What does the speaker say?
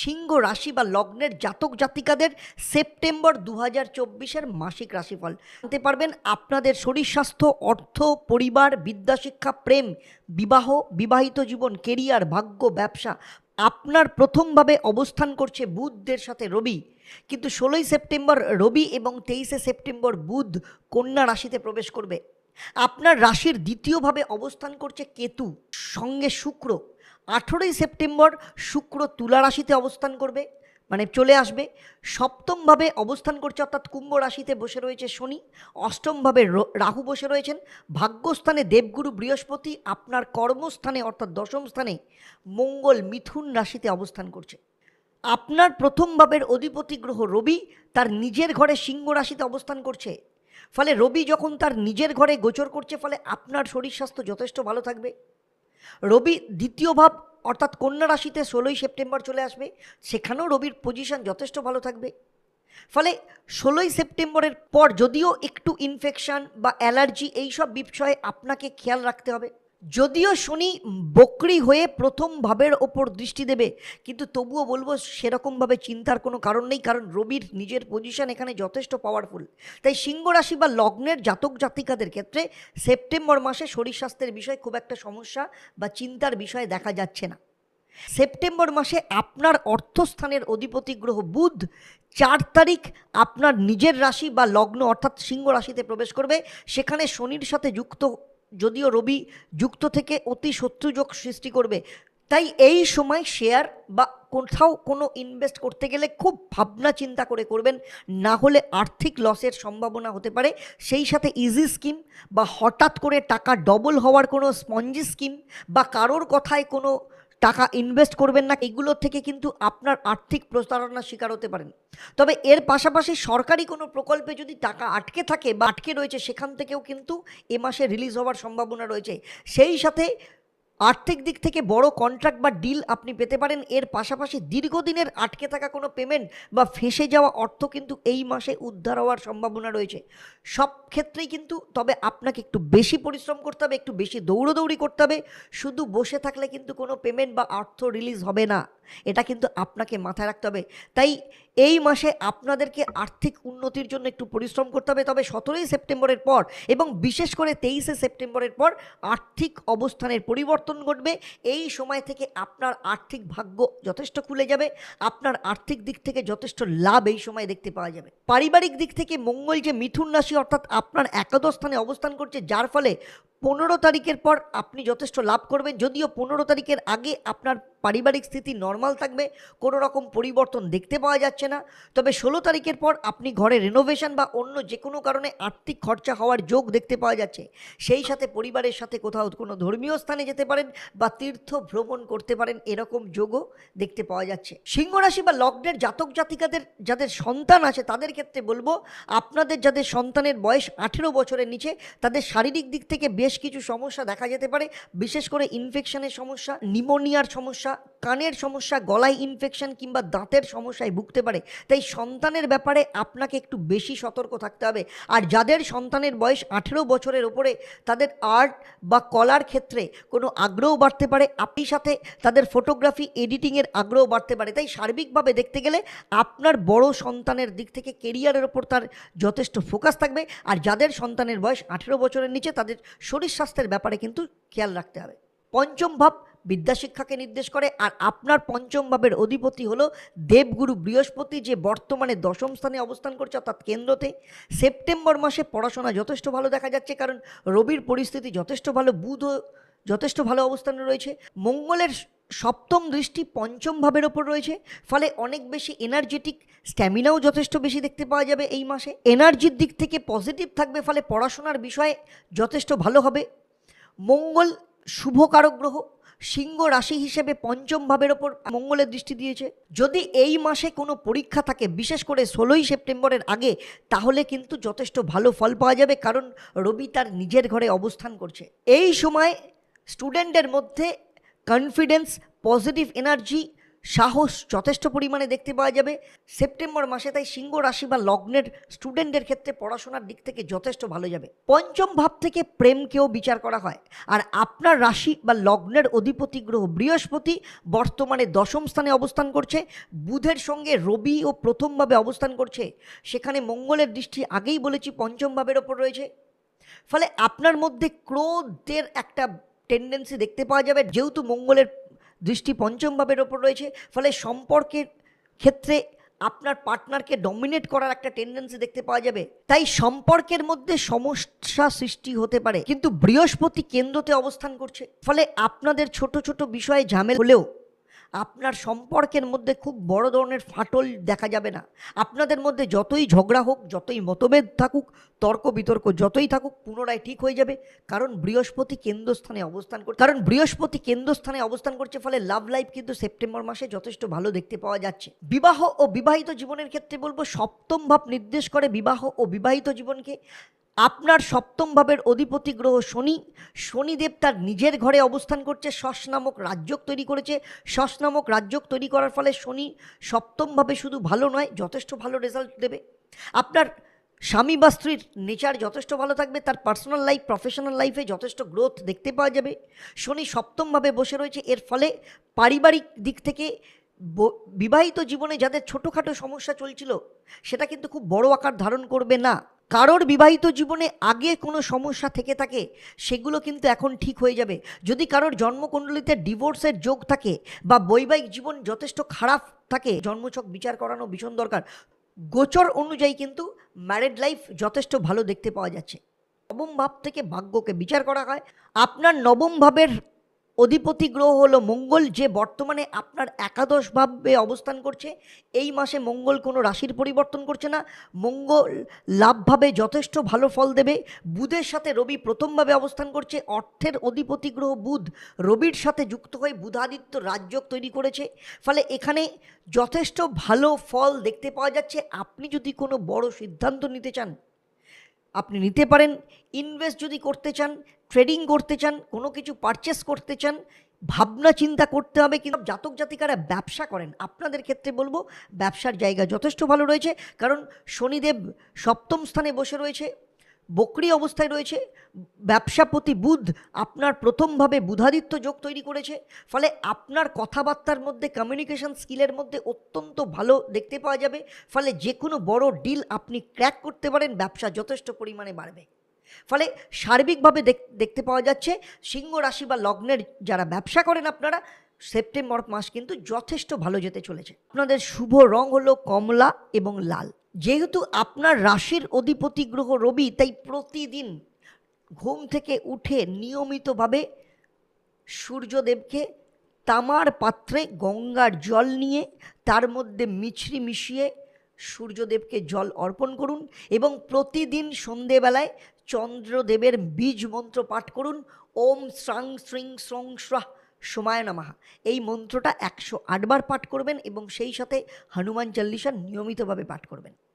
সিংহ রাশি বা লগ্নের জাতক জাতিকাদের সেপ্টেম্বর দু হাজার চব্বিশের মাসিক রাশিফল। জানতে পারবেন আপনাদের শরীর স্বাস্থ্য, অর্থ, পরিবার বিদ্যাশিক্ষা প্রেম, বিবাহ, বিবাহিত জীবন, কেরিয়ার, ভাগ্য, ব্যবসা আপনার প্রথমভাবে অবস্থান করছে বুধদের সাথে রবি। কিন্তু ষোলোই সেপ্টেম্বর রবি এবং তেইশে সেপ্টেম্বর বুধ কন্যা রাশিতে প্রবেশ করবে। আপনার রাশির দ্বিতীয়ভাবে অবস্থান করছে কেতু। সঙ্গে শুক্র। আঠেরোই সেপ্টেম্বর শুক্র তুলা রাশিতে অবস্থান করবে মানে চলে আসবে। সপ্তমভাবে অবস্থান করছে অর্থাৎ কুম্ভ রাশিতে বসে রয়েছে শনি। অষ্টমভাবে রাহু বসে রয়েছেন। ভাগ্যস্থানে দেবগুরু বৃহস্পতি আপনার কর্মস্থানে অর্থাৎ দশম স্থানে মঙ্গল মিথুন রাশিতে অবস্থান করছে। আপনার প্রথম ভাবের অধিপতি গ্রহ রবি, তার নিজের ঘরে সিংহ রাশিতে অবস্থান করছে। ফলে রবি যখন তার নিজের ঘরে গোচর করছে, ফলে আপনার শরীর স্বাস্থ্য যথেষ্ট ভালো থাকবে। রবি দ্বিতীয় ভাব, অর্থাৎ কন্যা রাশিতে ষোলোই সেপ্টেম্বর চলে আসবে, সেখানেও রবির পজিশন যথেষ্ট ভালো থাকবে। ফলে ষোলোই সেপ্টেম্বরের পর যদিও একটু ইনফেকশন বা অ্যালার্জি এইসব বিষয়ে আপনাকে খেয়াল রাখতে হবে। যদিও শনি বকরি হয়ে প্রথম ভাবের ওপর দৃষ্টি দেবে, কিন্তু তবুও বলব সেরকমভাবে চিন্তার কোনো কারণ নেই, কারণ রবির নিজের পজিশন এখানে যথেষ্ট পাওয়ারফুল তাই সিংহ রাশি বা লগ্নের জাতক জাতিকাদের ক্ষেত্রে সেপ্টেম্বর মাসে শরীর স্বাস্থ্যের বিষয়ে খুব একটা সমস্যা বা চিন্তার বিষয় দেখা যাচ্ছে না। সেপ্টেম্বর মাসে আপনার অর্থস্থানের অধিপতি গ্রহ বুধ, চার তারিখ আপনার নিজের রাশি বা লগ্ন অর্থাৎ সিংহ রাশিতে প্রবেশ করবে, সেখানে শনির সাথে যুক্ত যদিও রবি যুক্ত থেকে অতি শত্রুযোগ সৃষ্টি করবে, তাই এই সময় শেয়ার বা কোথাও কোনো ইনভেস্ট করতে গেলে খুব ভাবনা চিন্তা করে করবেন। না হলে আর্থিক লসের সম্ভাবনা হতে পারে। সেই সাথে ইজি স্কিম বা হঠাৎ করে টাকা ডবল হওয়ার কোনো স্পঞ্জি স্কিম বা কারোর কথায় কোনো টাকা ইনভেস্ট করবেন না, এগুলো থেকে কিন্তু আপনার আর্থিক প্রতারণার শিকার হতে পারেন। তবে এর পাশাপাশি সরকারি কোনো প্রকল্পে যদি টাকা আটকে থাকে বা আটকে রয়েছে, সেখান থেকেও কিন্তু এ মাসে রিলিজ হওয়ার সম্ভাবনা রয়েছে। সেই সাথে আর্থিক দিক থেকে বড় কন্ট্রাক্ট বা ডিল আপনি পেতে পারেন, এর পাশাপাশি দীর্ঘদিনের আটকে থাকা কোনো পেমেন্ট বা ফেসে যাওয়া অর্থ কিন্তু এই মাসে উদ্ধার হওয়ার সম্ভাবনা রয়েছে। সব ক্ষেত্রেই কিন্তু তবে আপনাকে একটু বেশি পরিশ্রম করতে হবে, একটু বেশি দৌড়দৌড়ি করতে হবে, শুধু বসে থাকলে কিন্তু কোনো পেমেন্ট বা অর্থ রিলিজ হবে না। এটা কিন্তু আপনাকে মাথায় রাখতে হবে। তাই এই মাসে আপনাদেরকে আর্থিক উন্নতির জন্য একটু পরিশ্রম করতে হবে, তবে সতেরোই সেপ্টেম্বরের পর এবং বিশেষ করে তেইশে সেপ্টেম্বরের পর আর্থিক অবস্থানের পরিবর্তন ঘটবে। এই সময় থেকে আপনার আর্থিক ভাগ্য যথেষ্ট খুলে যাবে। আপনার আর্থিক দিক থেকে যথেষ্ট লাভ এই সময় দেখতে পাওয়া যাবে। পারিবারিক দিক থেকে মঙ্গল যে মিথুন রাশি অর্থাৎ আপনার একাদশ স্থানে অবস্থান করছে, যার ফলে পনেরো তারিখের পর আপনি যথেষ্ট লাভ করবেন। যদিও পনেরো তারিখের আগে আপনার পারিবারিক স্থিতি নর্মাল থাকবে, কোনো রকম পরিবর্তন দেখতে পাওয়া যাচ্ছে না। তবে ষোলো তারিখের পর আপনি ঘরে রেনোভেশন বা অন্য যে কোনো কারণে আর্থিক খরচা হওয়ার যোগ দেখতে পাওয়া যাচ্ছে। সেই সাথে পরিবারের সাথে কোথাও কোনো ধর্মীয় স্থানে যেতে পারেন বা তীর্থ ভ্রমণ করতে পারেন, এরকম যোগও দেখতে পাওয়া যাচ্ছে। সিংহ রাশি বা লগ্নের জাতক জাতিকাদের, যাদের সন্তান আছে, তাদের ক্ষেত্রে বলব, আপনাদের যাদের সন্তানের বয়স আঠেরো বছরের নিচে, তাদের শারীরিক দিক থেকে বেশ কিছু সমস্যা দেখা যেতে পারে বিশেষ করে ইনফেকশনের সমস্যা নিমোনিয়ার সমস্যা কানের সমস্যা, গলায় ইনফেকশন কিংবা দাঁতের সমস্যায় ভুগতে পারে। তাই সন্তানের ব্যাপারে আপনাকে একটু বেশি সতর্ক থাকতে হবে। আর যাদের সন্তানের বয়স আঠেরো বছরের ওপরে, তাদের আর্ট বা কলার ক্ষেত্রে কোনো আগ্রহ বাড়তে পারে। আপনি সাথে তাদের ফটোগ্রাফি এডিটিংয়ের আগ্রহ বাড়তে পারে। তাই সার্বিকভাবে দেখতে গেলে আপনার বড় সন্তানের দিক থেকে কেরিয়ারের ওপর তার যথেষ্ট ফোকাস থাকবে। আর যাদের সন্তানের বয়স আঠেরো বছরের নিচে, তাদের শরীর স্বাস্থ্যের ব্যাপারে কিন্তু খেয়াল রাখতে হবে। পঞ্চম ভাব বিদ্যাশিক্ষাকে নির্দেশ করে। আর আপনার পঞ্চম ভাবের অধিপতি হলো দেবগুরু বৃহস্পতি, যে বর্তমানে দশম স্থানে অবস্থান করছে অর্থাৎ কেন্দ্রতে। সেপ্টেম্বর মাসে পড়াশোনা যথেষ্ট ভালো দেখা যাচ্ছে, কারণ রবির পরিস্থিতি যথেষ্ট ভালো, বুধ যথেষ্ট ভালো অবস্থানে রয়েছে। মঙ্গলের সপ্তম দৃষ্টি পঞ্চম ভাবের ওপর রয়েছে, ফলে অনেক বেশি এনার্জেটিক স্ট্যামিনাও যথেষ্ট বেশি দেখতে পাওয়া যাবে এই মাসে। এনার্জির দিক থেকে পজিটিভ থাকবে, ফলে পড়াশোনার বিষয়ে যথেষ্ট ভালো হবে। মঙ্গল শুভকারক গ্রহ সিংহ রাশি হিসেবে পঞ্চম ভাবের ওপর মঙ্গলের দৃষ্টি দিয়েছে। যদি এই মাসে কোনো পরীক্ষা থাকে, বিশেষ করে ষোলোই সেপ্টেম্বরের আগে, তাহলে কিন্তু যথেষ্ট ভালো ফল পাওয়া যাবে, কারণ রবি তার নিজের ঘরে অবস্থান করছে। এই সময় স্টুডেন্টদের মধ্যে কনফিডেন্স পজিটিভ এনার্জি সাহস যথেষ্ট পরিমাণে দেখতে পাওয়া যাবে। সেপ্টেম্বর মাসে তাই সিংহ রাশি বা লগ্নের স্টুডেন্টদের ক্ষেত্রে পড়াশোনার দিক থেকে যথেষ্ট ভালো যাবে। পঞ্চম ভাব থেকে প্রেমকেও বিচার করা হয়। আর আপনার রাশি বা লগ্নের অধিপতি গ্রহ বৃহস্পতি বর্তমানে দশম স্থানে অবস্থান করছে। বুধের সঙ্গে রবি ও প্রথমভাবে অবস্থান করছে। সেখানে মঙ্গলের দৃষ্টি আগেই বলেছি পঞ্চম ভাবের ওপর রয়েছে। ফলে আপনার মধ্যে ক্রোধের একটা টেন্ডেন্সি দেখতে পাওয়া যাবে। যেহেতু মঙ্গলের দৃষ্টি পঞ্চম ভাবের ওপর রয়েছে। ফলে সম্পর্কের ক্ষেত্রে আপনার পার্টনারকে ডমিনেট করার একটা টেন্ডেন্সি দেখতে পাওয়া যাবে। তাই সম্পর্কের মধ্যে সমস্যা সৃষ্টি হতে পারে। কিন্তু বৃহস্পতি কেন্দ্রতে অবস্থান করছে। ফলে আপনাদের ছোট ছোট বিষয়ে ঝামেলা হলেও আপনার সম্পর্কের মধ্যে খুব বড় ধরনের ফাটল দেখা যাবে না। আপনাদের মধ্যে যতই ঝগড়া হোক, যতই মতভেদ থাকুক, তর্ক বিতর্ক যতই থাকুক, পুনরায় ঠিক হয়ে যাবে। কারণ বৃহস্পতি কেন্দ্রস্থানে অবস্থান করছে কারণ বৃহস্পতি কেন্দ্রস্থানে অবস্থান করছে ফলে লাভ লাইফ কিন্তু সেপ্টেম্বর মাসে যথেষ্ট ভালো দেখতে পাওয়া যাচ্ছে। বিবাহ ও বিবাহিত জীবনের ক্ষেত্রে বলব, সপ্তম ভাব নির্দেশ করে বিবাহ ও বিবাহিত জীবনকে। আপনার সপ্তম ভাবের অধিপতি গ্রহ শনি। শনিদেব তার নিজের ঘরে অবস্থান করছে শস নামক রাজ্যক তৈরি করেছে। শস নামক রাজ্যক তৈরি করার ফলে শনি সপ্তমভাবে শুধু ভালো নয়, যথেষ্ট ভালো রেজাল্ট দেবে। আপনার স্বামী বা স্ত্রীর নেচার যথেষ্ট ভালো থাকবে, তার পার্সোনাল লাইফ প্রফেশনাল লাইফে যথেষ্ট গ্রোথ দেখতে পাওয়া যাবে। শনি সপ্তমভাবে বসে রয়েছে, এর ফলে পারিবারিক দিক থেকে বিবাহিত জীবনে যাদের ছোটোখাটো সমস্যা চলছিল, সেটা কিন্তু খুব বড় আকার ধারণ করবে না। কারোর বিবাহিত জীবনে আগে কোনো সমস্যা থেকে থাকে, সেগুলো কিন্তু এখন ঠিক হয়ে যাবে। যদি কারোর জন্মকুণ্ডলিতে ডিভোর্সের যোগ থাকে বা বৈবাহিক জীবন যথেষ্ট খারাপ থাকে, জন্মছক বিচার করানো ভীষণ দরকার, গোচর অনুযায়ী কিন্তু ম্যারেড লাইফ যথেষ্ট ভালো দেখতে পাওয়া যাচ্ছে। নবম ভাব থেকে ভাগ্যকে বিচার করা হয়। আপনার নবম ভাবের অধিপতি গ্রহ হলো মঙ্গল, যে বর্তমানে আপনার একাদশ ভাবে অবস্থান করছে। এই মাসে মঙ্গল কোনো রাশির পরিবর্তন করছে না। মঙ্গল লাভভাবে যথেষ্ট ভালো ফল দেবে। বুধের সাথে রবি প্রথমভাবে অবস্থান করছে। অর্থের অধিপতি গ্রহ বুধ, রবির সাথে যুক্ত হয়ে বুধাদিত্য রাজ্যক তৈরি করেছে। ফলে এখানে যথেষ্ট ভালো ফল দেখতে পাওয়া যাচ্ছে। আপনি যদি কোনো বড় সিদ্ধান্ত নিতে চান আপনি নিতে পারেন ইনভেস্ট যদি করতে চান ট্রেডিং করতে চান, কোনো কিছু পারচেস করতে চান, ভাবনা চিন্তা করতে হবে কিন্তু জাতক জাতিকারা ব্যবসা করেন। আপনাদের ক্ষেত্রে বলব, ব্যবসার জায়গা যথেষ্ট ভালো রয়েছে, কারণ শনিদেব সপ্তম স্থানে বসে রয়েছে বকরি অবস্থায় রয়েছে। ব্যবসাপতি বুধ আপনার প্রথমভাবে বুধাদিত্য যোগ তৈরি করেছে। ফলে আপনার কথাবার্তার মধ্যে কমিউনিকেশন স্কিলের মধ্যে অত্যন্ত ভালো দেখতে পাওয়া যাবে। ফলে যে কোনো বড় ডিল আপনি ক্র্যাক করতে পারেন, ব্যবসা যথেষ্ট পরিমাণে বাড়বে। ফলে সার্বিকভাবে দেখ- দেখতে পাওয়া যাচ্ছে, সিংহ রাশি বা লগ্নের যারা ব্যবসা করেন আপনারা, সেপ্টেম্বর মাস কিন্তু যথেষ্ট ভালো যেতে চলেছে। আপনাদের শুভ রং হলো কমলা এবং লাল। যেহেতু আপনার রাশির অধিপতি গ্রহ রবি, তাই প্রতিদিন ঘুম থেকে উঠে নিয়মিতভাবে সূর্যদেবকে তামার পাত্রে গঙ্গার জল নিয়ে, তার মধ্যে মিছরি মিশিয়ে সূর্যদেবকে জল অর্পণ করুন এবং প্রতিদিন সন্ধেবেলায় চন্দ্রদেবের বীজ মন্ত্র পাঠ করুন। ওম শ্রাং শ্রিং শ্রং স্রাহ সময় নামাহা এই মন্ত্রটা একশো আটবার পাঠ করবেন এবং সেই সাথে হনুমান চল্লিশা নিয়মিতভাবে পাঠ করবেন।